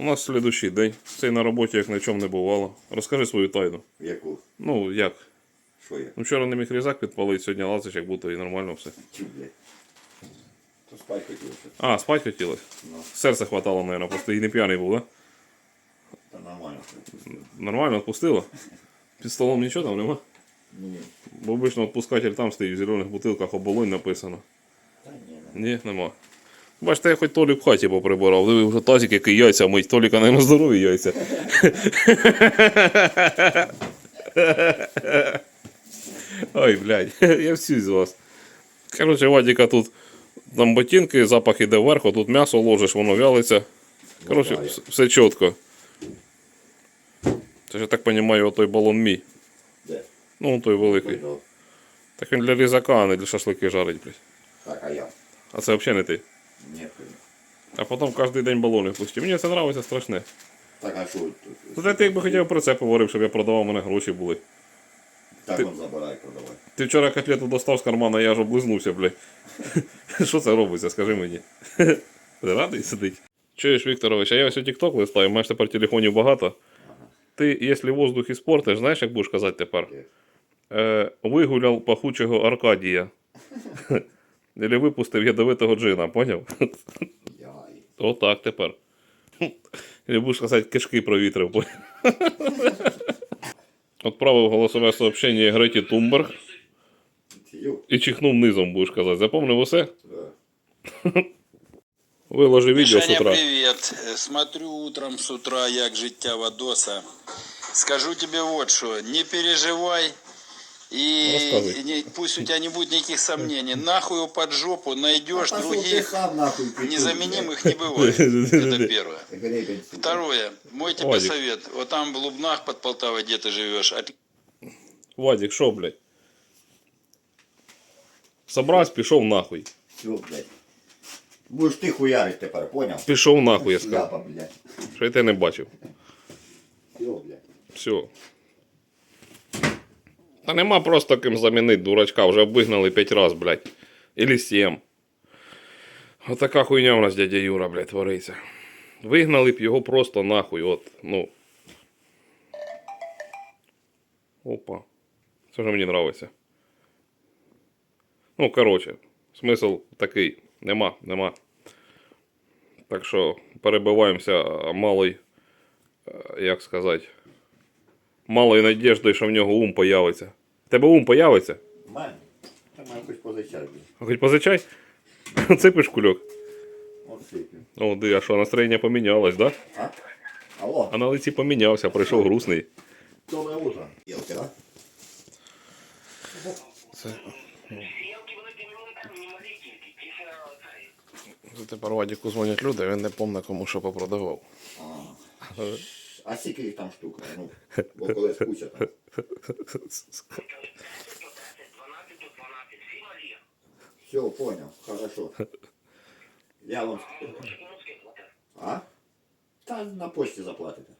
У нас слідущий день. Цей на роботі як в чому не бувало. Розкажи свою тайну. Яку? Ну, як? Що я? Ну, вчора не міг різак підпалити, сьогодні лазиш, як будто і нормально все. Чу, блядь. То спать хотів ще. А, спать хотілося? Ну, Серце хватало, мабуть, просто і не п'яний був, да? та нормально. Нормально відпустило? Під столом нічого там нема? Ні. Бо обично відпускатель там стоїть в зелених бутилках оболонь написано. Та ні, не. Ні, нема. Бачите, я хоч Толік в хаті поприбирав. Диви, вже тазик, який яйця мить. Толіка, наверное, здорові яйця. Ой, блядь, я всі з вас. Короче, Вадіка тут там ботинки, запах іде вверх, тут м'ясо ложиш, воно вялиться. Вс- все чітко. Це ж я так розумію, отой балон мій. Де? Ну, той великий. Так він для різака, а не для шашлики жарить, блядь. Так, а я? А це взагалі не ти. Пойду. А потім кожен день балони пусті. Мені це подобається страшне. Так, а що? Ну, ти якби хотів про це поговорив, щоб я продавав, у мене гроші були. Так ти- он забирай, продавай. Ти вчора котлету достав з кармана, я ж облизнувся, блядь. Що це робиться, скажи мені. Радий сидить? Чуєш, Вікторович, а я ось у TikTok листаю, маєш тепер телефонів багато. Ти, якщо воздух іспортиш, знаєш, як будеш казати тепер? Е, вигуляв пахучого Аркадія. Или випустив ядовитого джина, поняв? Яй. Отак тепер. Или будеш казати, кишки провітрив. поняв? Отправив голосове сообщення Греті Тумберг і чихнув низом, будеш казати. Запомнив усе? Да. Виложи відео з Мишаня, утра. привет. Э, Смотрю утром с утра, як життя Вадоса. Скажу тебе вот что, не переживай. И не- пусть у тебя не будет никаких сомнений. Нахуй его под жопу найдешь, ты других сам нахуй. петух, незаменимых не бывает. Это первое. Второе. Мой тебе Вадик. совет. Вот там в Лубнах под Полтавой, где ты живешь, от- Вадик, що, блядь? Собрався, пішов нахуй. Все, блядь. Будеш ти хуярить тепер, поняв? Пішов нахуй, я сказав. Шляпа, блядь. Що я тебе не бачив. Все, блядь. Все. Та нема просто ким замінити дурачка, вже вигнали 5 раз, блядь. Или 7. Отака хуйня у нас дядя Юра, блядь, твориться. Вигнали б його просто нахуй, от, ну. Опа. Це вже мені нравиться. Ну, коротше, смисл такий. Нема, нема. Так що перебиваємося малий, е, як сказати, малою надіждою, що в нього ум появиться. Тебе ум появиться? Мань, та маю хоч. А Хоч позичай. Ципиш кульок. О, ди, а що, настроєння помінялось, да? А? Алло, А на лиці помінявся, прийшов грустний. доброе утро. Елки, да? Це тепер Вадіку дзвонять люди, він не помне кому що попродавав. А скільки їх там штук? Ну, бо колись куча там. Все, понял, хорошо. Я вам... А? Та на почті заплатите.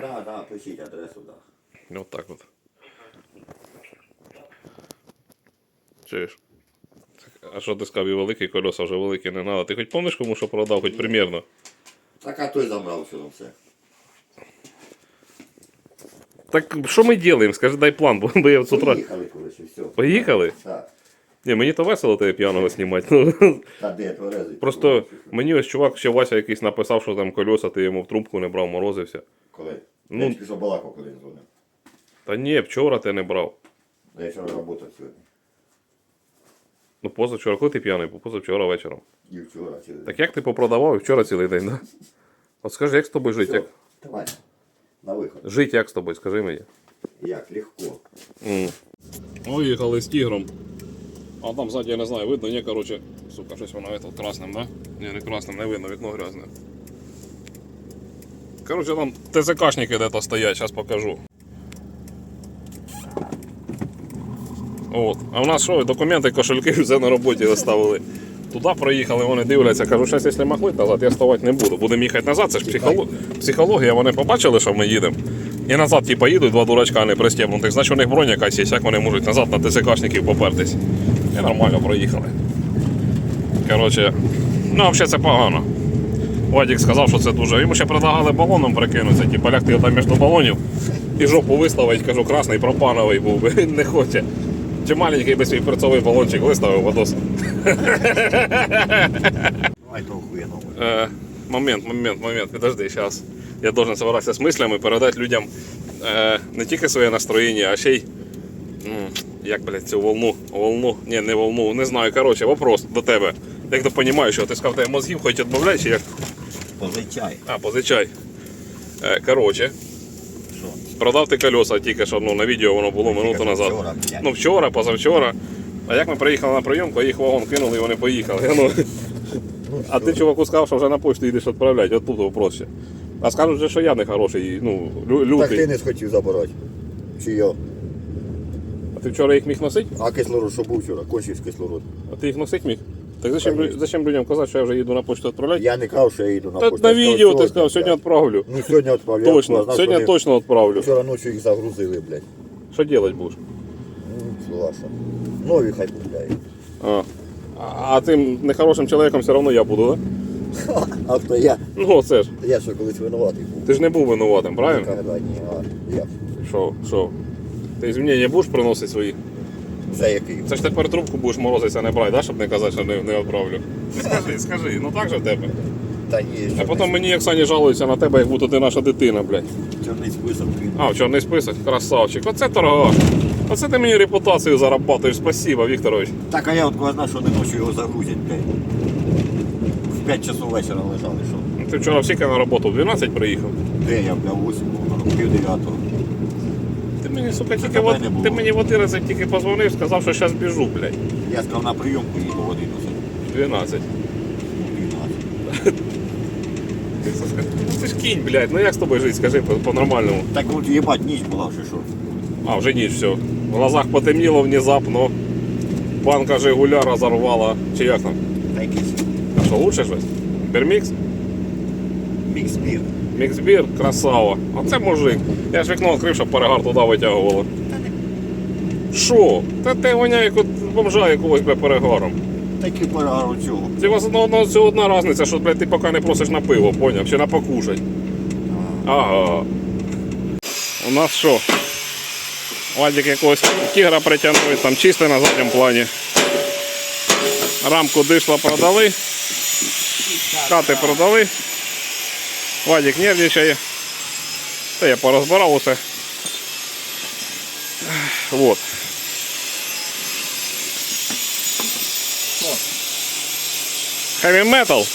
Да, да, пишіть адресу, да. От так от. Чуєш? А що ти сказав, і великі колеса вже великі не треба. Ти хоч помниш кому що продав, хоч примірно? Так, а той забрав все все. Так що ми робимо? Скажи, дай план, бо я з утра. Поїхали, коротше, все. Поїхали? Так. Ні, мені то весело тебе п'яного знімати. Ну, Та де тверезий? просто мені ось чувак ще Вася якийсь написав, що там колеса, ти йому в трубку не брав, морозився. Коли? Ну. Ну, я тільки що балакав, коли він дзвонив. Та ні, вчора ти не брав. Я вчора працював сьогодні. Ну позавчора, коли ти п'яний, був? позавчора вечором. І вчора цілий день. Так як ти попродавав і вчора цілий день, да? От скажи, як з тобою жити? Як... давай, на виход. Жити як з тобою, скажи мені. Як, легко. Виїхали з тігром. А там ззаді, я не знаю, видно, ні, короче, сука, щось воно это, красним, да? Ні, не красним, не видно, вікно грязне. Короче, там ТЗКшники де-то стоять, зараз покажу. От. А в нас що, документи, кошельки все на роботі оставили. Туди проїхали, вони дивляться, кажу, щось, якщо махнуть назад, я ставати не буду. Будемо їхати назад, це ж психолог... психологія, вони побачили, що ми їдемо. І назад, типа, їдуть два дурачка не пристебнутих, значить у них броня якась є, як вони можуть назад на ТСКшників попертись. І нормально проїхали. Коротше, ну взагалі це погано. Вадік сказав, що це дуже. Йому ще предлагали балоном прикинутися, типу лягти там між балонів і жопу виставити, кажу, красний пропановий був би. Не хоче. Чи маленький би свій перцовий балончик виставив то охуєнно. Е, момент, момент, момент, подожди, зараз. Я должен собиратися з мислями, передати людям е, не тільки своє настроєння, а ще й. як, блядь, цю волну, волну, ні, не волну, не знаю. Коротше, вопрос до тебе. Як ти розумієш, що ти сказав, тебе мозгів хоч відбавляй, чи як? Позичай. А, позичай. Е, коротше, Що? Продав ти колеса тільки що ну, на відео воно було минуту назад. вчора, ну вчора, позавчора. А як ми приїхали на прийомку, їх вагон кинули і вони поїхали. Ну, а ти чуваку сказав, що вже на пошту йдеш відправляти, от тут вопрос ще. А скажуть, же, що я не хороший, ну, лю- Так ти не схотів забирати. Чи я? А ти вчора їх міг носити? А кислород, що був вчора? Кончився кислород. А ти їх носити міг? Так зачем, зачем людям казати, що я вже їду на пошту відправляти? Я не казав, що я їду на Та пошту. на відео ти сказав, сьогодні відправлю. Ну сьогодні відправлю. Точно, знав, сьогодні вони точно відправлю. Вчора ночі їх загрузили, блядь. Що робити будеш? Ну, класно. Нові хай купляють. А. А- тим нехорошим чоловіком все одно я буду, так? Да? А хто я? Ну оце ж. Я що колись винуватий був. Ти ж не був винуватим, правильно? Ніколи ні, а я. Що, що? Ти змінення будеш приносити свої? Це який? Це ж тепер трубку будеш морозитися, не брати, да? щоб не казати, що не, не відправлю. Скажи, скажи, ну так же в тебе. Та є. А потім мені як сані, жалуються на тебе, як будто ти наша дитина, блядь. Чорний список. А, в чорний список, красавчик. Оце торгаш. Оце ти мені репутацію зарабатуєш. Спасибо, Вікторович. Так, а я от коли знав, що не ночі його загрузять, блядь. В 5 часу вечора лежали, що. Ти вчора всіки на роботу в 12 приїхав. Де я, бля, 8 пів 9 сука, тільки тебе не було. ти мені в 11 тільки позвонив, сказав, що зараз біжу, блядь. Я сказав на прийомку їду в 11. 12. Ну, 12. Ти, сука, ну ти ж кінь, блядь. Ну як з тобою жити, скажи по- по-нормальному. Так от їбать, ніч була вже що. А, вже ніч, все. В глазах потемніло внезапно. Банка Жигуля розорвала. Чи як там? Та якийсь А що, лучше щось? Бермікс? мікс бір. Міксбір, красава. Оце мужик. Я ж вікно відкрив, щоб перегар туди витягувало. Що? Та ти воняє як от бомжа якогось бля, перегаром. Такий перегар у цього. Це у вас одна, одна, це одна різниця, що блядь, ти поки не просиш на пиво, поняв? Чи на покушать. Ага. У нас що? Вадик якогось тігра притягнув, там чисто на задньому плані. Рамку дишла продали. Кати продали. Вадик нервничає. Та я порозбирав усе. Вот. Heavy metal.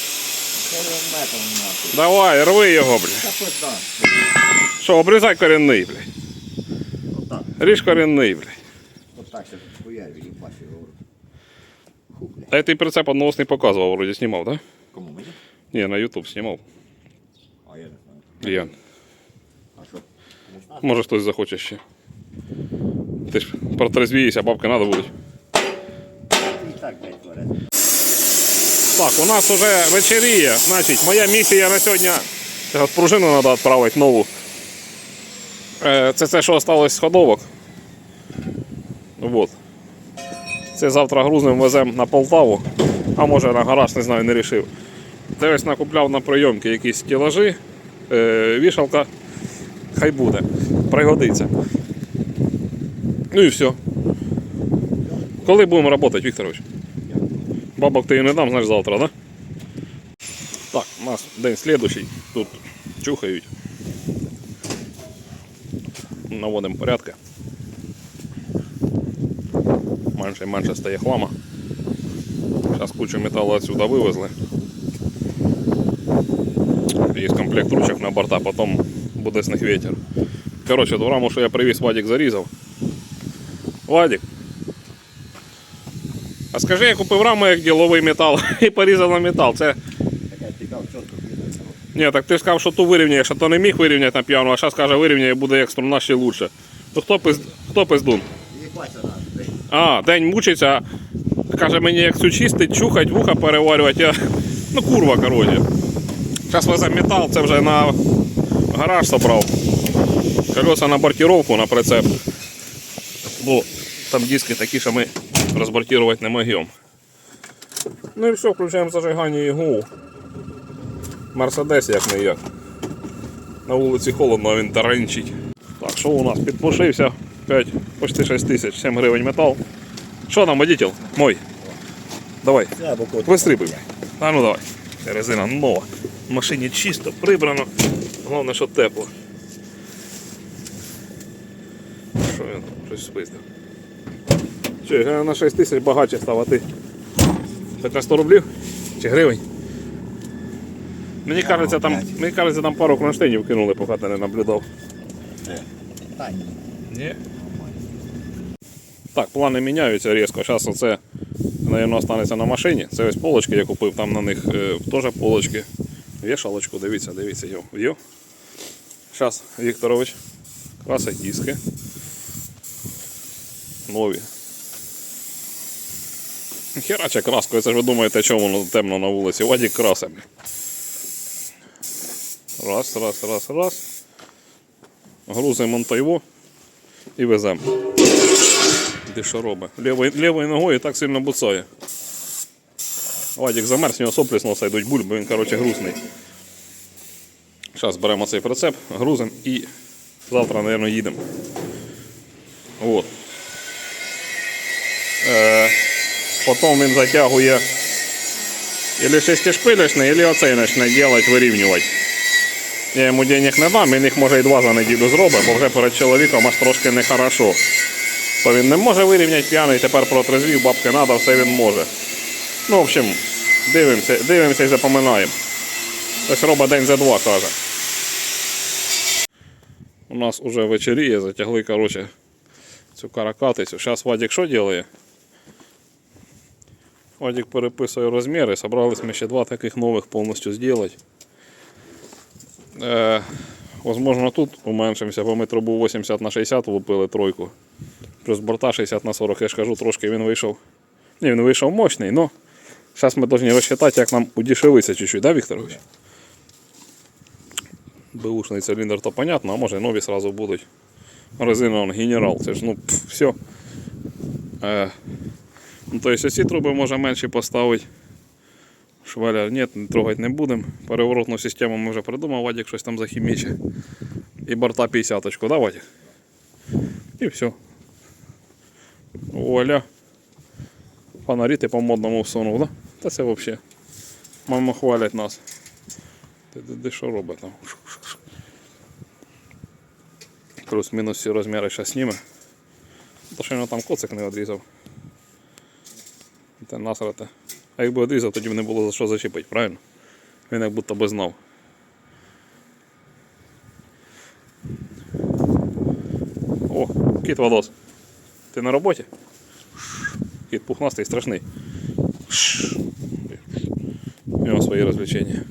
Давай, рви його, бля. Що, обрізай корінний, бля. Ріж корінний, бля. Отак ще хуярю, їбать його. Ху. А я ти прицеп одного не показував, вроді знімав? Да? Кому мені? Ні, на YouTube знімав. А я не знаю. Я. А що? Може хтось захоче ще. Ти ж протрезвієшся, бабки треба будуть. І так, блядь, творять. Так, у нас вже вечеріє. Значить, моя місія на сьогодні. Зараз пружину треба відправити нову. Е, Це те, що залишилось з ходовок. Вот. Це завтра грузнем веземо на Полтаву, а може на гараж, не знаю, не рішив. Десь накупляв на прийомки якісь стелажі, е, вішалка. Хай буде. Пригодиться. Ну і все. Коли будемо працювати, Вікторович? Бабок ти їй не дам, знаєш, завтра, да? Так, у нас день слідущий. Тут чухають. Наводимо порядки. Менше і менше стає хлама. Зараз кучу металу отсюда вивезли. Є комплект ручок на борта, потім буде з них ветер. Коротше, ту раму, що я привіз, Вадик зарізав. Вадик, а скажи, я купив раму як діловий метал і порізав на метал. Це. Ні, так ти ж сказав, що ту вирівняєш, а то не міг вирівняти на п'яну, а зараз каже, вирівняє буде як струна ще лучше. То хто пиз... хто пиздун? А, день мучиться, каже мені, як цю чистить, чухать, вуха переварювати. Я... Ну курва, коротше. Зараз везе метал, це вже на гараж собрав. Колеса на бортировку на прицеп. Бо там диски такі, що ми розбортувати не можемо. Ну і все, включаємо зажигання і гу. Мерседес як не як. На вулиці холодно, а він таранчить. Так, що у нас? Підпушився. 5, почти 6 тисяч, 7 гривень метал. Що там, водитель? Мой. Давай. Вистрибуй. А ну давай. Резина нова. В машині чисто, прибрано. Головне, що тепло. Що я там щось спиздив? Що, я на 6 тисяч багатше став, а ти? На 100 рублів? Чи гривень? Мені кажеться, там, мені кажеться, там пару кронштейнів кинули, поки ти не наблюдав. Та ні. Ні. Так, плани міняються різко. Зараз оце, напевно, останеться на машині. Це ось полочки я купив, там на них е, теж полочки. Вішалочку, дивіться, дивіться, йо. йо. Зараз, Вікторович, красить диски. Нові. Херача краскою, це ж ви думаєте, чому воно темно на вулиці. Вадік красе. Раз, раз, раз, раз. Грузимо монтайво і веземо. Де що робить? Лівою, ногою так сильно буцає. Вадик замерз, з нього соплі з носа йдуть бульби, він, коротше, грустний. Зараз беремо цей прицеп, грузимо і завтра, мабуть, їдемо. От. Е, потім він затягує Или шестишпилечний, или оцей почне делать, вирівнювати. Я йому денег не дам, він їх може і два за неділю зробить, бо вже перед чоловіком аж трошки нехорошо. То він не може вирівняти п'яний, тепер протрезвів, бабки треба, все він може. Ну, в общем, дивимося, дивимося і запоминаємо. Ось робить день за два, каже. У нас уже вечеріє, затягли, короче, цю каракатицю. Зараз Вадик що робить? Вадик переписує розміри, собрались ми ще два таких нових повністю зробити. Е, возможно, тут уменшимося, бо ми трубу 80 на 60 влупили тройку. Плюс борта 60 на 40, я ж кажу, трошки він вийшов. Ні, він вийшов мощний, але зараз ми повинні розчитати, як нам удешевиться чуть-чуть, да, Вікторович? Беушний циліндр, то понятно, а може нові сразу будуть. Резина генерал, це ж ну пф, все. Е, ну, то есть оці труби може менші поставити. Швеля, ні, трогати не будемо. Переворотну систему ми вже придумав, Вадик щось там захіміче. І борта 50 да, Вадик? І все. Оля. Фонарі ти по модному всунув, да? Та це взагалі. Мама хвалять нас. Ти, що робить там? Плюс-мінус всі розміри зараз зніме. То що він там коцик не відрізав. Це насрати. А якби відрізав, тоді б не було за що зачепити, правильно? Він як будто би знав. О, кіт Вадос. Ти на роботі? Кіт пухнастий, страшний. У нього свои розвлечення.